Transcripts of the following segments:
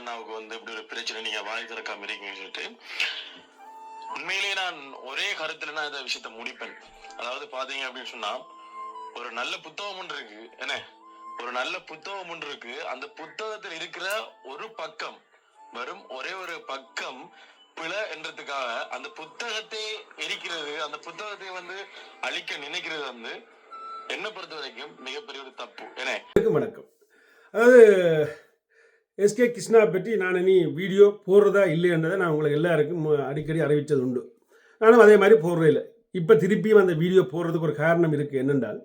அண்ணாவுக்கு வந்து இப்படி ஒரு பிரச்சனை நீங்க வாய் திறக்காம இருக்கீங்கன்னு சொல்லிட்டு உண்மையிலேயே நான் ஒரே கருத்துல நான் இந்த விஷயத்த முடிப்பேன். அதாவது பாத்தீங்க அப்படின்னு சொன்னா ஒரு நல்ல புத்தகம் ஒன்று இருக்கு. என்ன? ஒரு நல்ல புத்தகம் ஒன்று இருக்கு. அந்த புத்தகத்தில் இருக்கிற ஒரு பக்கம் வரும் ஒரே ஒரு பக்கம் பிழை என்றதுக்காக அந்த புத்தகத்தை எரிக்கிறது அந்த புத்தகத்தை வந்து அழிக்க நினைக்கிறது வந்து என்ன பொறுத்த வரைக்கும் மிகப்பெரிய ஒரு தப்பு. என வணக்கம். அதாவது எஸ்கே கிருஷ்ணா பற்றி நான் இனி வீடியோ போடுறதா இல்லைன்றதை நான் உங்களுக்கு எல்லாருக்கும் அடிக்கடி அறிவித்தது உண்டு. நானும் அதே மாதிரி போடுறதில்ல இப்போ திருப்பியும் அந்த வீடியோ போடுறதுக்கு ஒரு காரணம் இருக்குது என்னென்றால்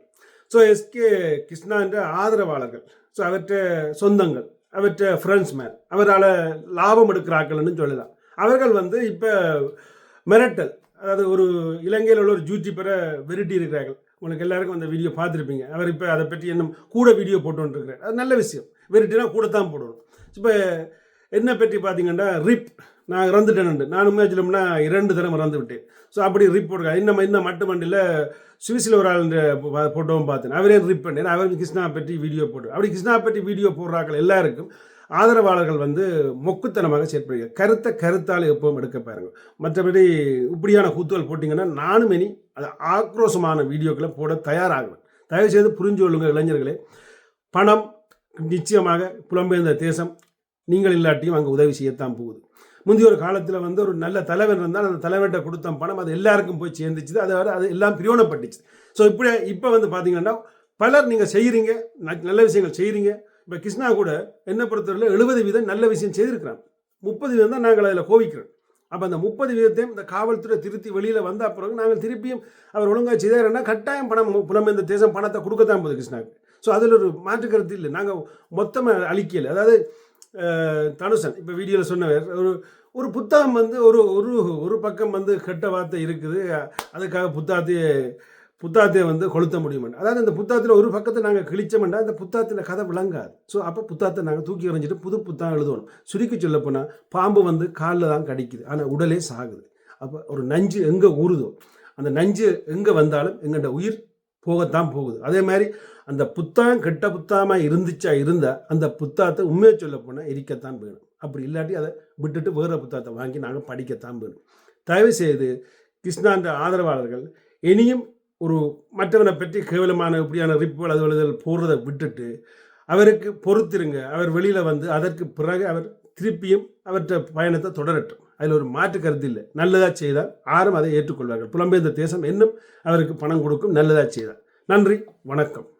ஸோ எஸ்கே கிருஷ்ணா என்ற ஆதரவாளர்கள் ஸோ அவற்ற சொந்தங்கள் அவற்ற ஃப்ரெண்ட்ஸ் மேன் அவரால் லாபம் எடுக்கிறார்கள்னு சொல்லலாம். அவர்கள் வந்து இப்போ மிரட்டல் அதாவது ஒரு இலங்கையில் உள்ள ஒரு யூடியூபரை விரட்டி இருக்கிறார்கள். உங்களுக்கு எல்லாருக்கும் அந்த வீடியோ பார்த்துருப்பீங்க. அவர் இப்போ அதை பற்றி இன்னும் கூட வீடியோ போட்டுருக்கிறார் அது நல்ல விஷயம். விரட்டினா கூட தான் போடணும். இப்போ என்ன பற்றி பார்த்தீங்கன்னா ரிப் நான் இறந்துட்டேன் நான். உண்மையாக சொல்லணும்னா இரண்டு தரம் இறந்து விட்டேன். ஸோ அப்படி ரிப் போடுறேன் இன்னும் இன்னும் மட்டு மண்டியில் சுவிஸில் ஒரு ஆள் போட்டோவும் பார்த்தேன். அவரே ரிப் பண்ணேன் அவர் கிருஷ்ணா பற்றி வீடியோ போட்டு அப்படி கிருஷ்ணா பற்றி வீடியோ போடுறாக்கள் எல்லாருக்கும் ஆதரவாளர்கள் வந்து மொக்குத்தனமாக செயற்படுகிறார். கருத்தை கருத்தால் எப்பவும் எடுக்க பாருங்க. மற்றபடி இப்படியான கூத்துகள் போட்டிங்கன்னா நானும் இனி அது ஆக்ரோஷமான வீடியோக்களை போட தயாராகணும். தயவு செய்து புரிஞ்சு கொள்ளுங்கள் இளைஞர்களே. பணம் நிச்சயமாக புலம்பெயர்ந்த தேசம் நீங்கள் இல்லாட்டியும் அங்கே உதவி செய்யத்தான் போகுது. முந்தைய ஒரு காலத்தில் வந்து ஒரு நல்ல தலைவன் இருந்தால் அந்த தலைவர்கிட்ட கொடுத்த பணம் அது எல்லாருக்கும் போய் சேர்ந்துச்சு அதை வர அது எல்லாம் பிரியோணப்பட்டுச்சு. ஸோ இப்படி இப்போ வந்து பார்த்தீங்கன்னா பலர் நீங்கள் செய்கிறீங்க ந- நல்ல விஷயங்கள் செய்கிறீங்க இப்போ கிருஷ்ணா கூட என்ன பொறுத்தவரையில் எழுபது வீதம் நல்ல விஷயம் செய்திருக்கிறான். முப்பது வீதம் தான் நாங்கள் அதில் கோவிக்கிறோம். அப்போ அந்த முப்பது வீதத்தையும் இந்த காவல்துறை திருத்தி வெளியில் வந்த பிறகு நாங்கள் திருப்பியும் அவர் ஒழுங்காக செய்தாருன்னா கட்டாயம் பணம் புலம்பெயர்ந்த தேசம் பணத்தை கொடுக்கத்தான் போகுது கிருஷ்ணாவுக்கு. ஸோ அதில் ஒரு மாற்று கருத்து இல்லை. நாங்கள் மொத்தமாக அழிக்கலை. அதாவது தனுஷன் இப்போ வீடியோவில் சொன்னவர் ஒரு ஒரு புத்தகம் வந்து ஒரு ஒரு ஒரு பக்கம் வந்து கெட்ட வார்த்தை இருக்குது. அதுக்காக புத்தாத்தையே புத்தாத்தையை வந்து கொளுத்த முடியுமெண்டு அதாவது இந்த புத்தகத்தில் ஒரு பக்கத்தை நாங்கள் கிழிச்சோம்னா அந்த புத்தகத்தில் கதை விளங்காது. ஸோ அப்போ புத்தகத்தை நாங்கள் தூக்கி எறிஞ்சிட்டு புது புத்தகம் எழுதணும். சுருக்கி சொல்ல போனால் பாம்பு வந்து காலில் தான் கடிக்குது. ஆனால் உடலே சாகுது. அப்போ ஒரு நஞ்சு எங்கே ஊறுதோ அந்த நஞ்சு எங்கே வந்தாலும் எங்கள்கிட்ட உயிர் போகத்தான் போகுது. அதே மாதிரி அந்த புத்தகம் கெட்ட புத்தகமாக இருந்துச்சா இருந்தால் அந்த புத்தகத்தை உண்மையை சொல்ல போனால் எரிக்கத்தான் வேணும். அப்படி இல்லாட்டி அதை விட்டுட்டு வேறு புத்தகத்தை வாங்கி நாங்கள் படிக்கத்தான் வேணும். தயவு செய்து கிருஷ்ணான்ற ஆதரவாளர்கள் இனியும் ஒரு மற்றவனை பற்றி கேவலமான இப்படியான ரிப்போல் அது எழுதல் போடுறதை விட்டுட்டு அவருக்கு பொறுத்திருங்க. அவர் வெளியில் வந்து அதற்கு பிறகு அவர் திருப்பியும் அவற்றை பயணத்தை தொடரட்டும். அதில் ஒரு மாற்று கருத்து இல்லை. நல்லதாக செய்தால் யாரும் அதை ஏற்றுக்கொள்வார்கள். புலம்பெயர்ந்த தேசம் இன்னும் அவருக்கு பணம் கொடுக்கும். நல்லதாக செய்தால். நன்றி. வணக்கம்.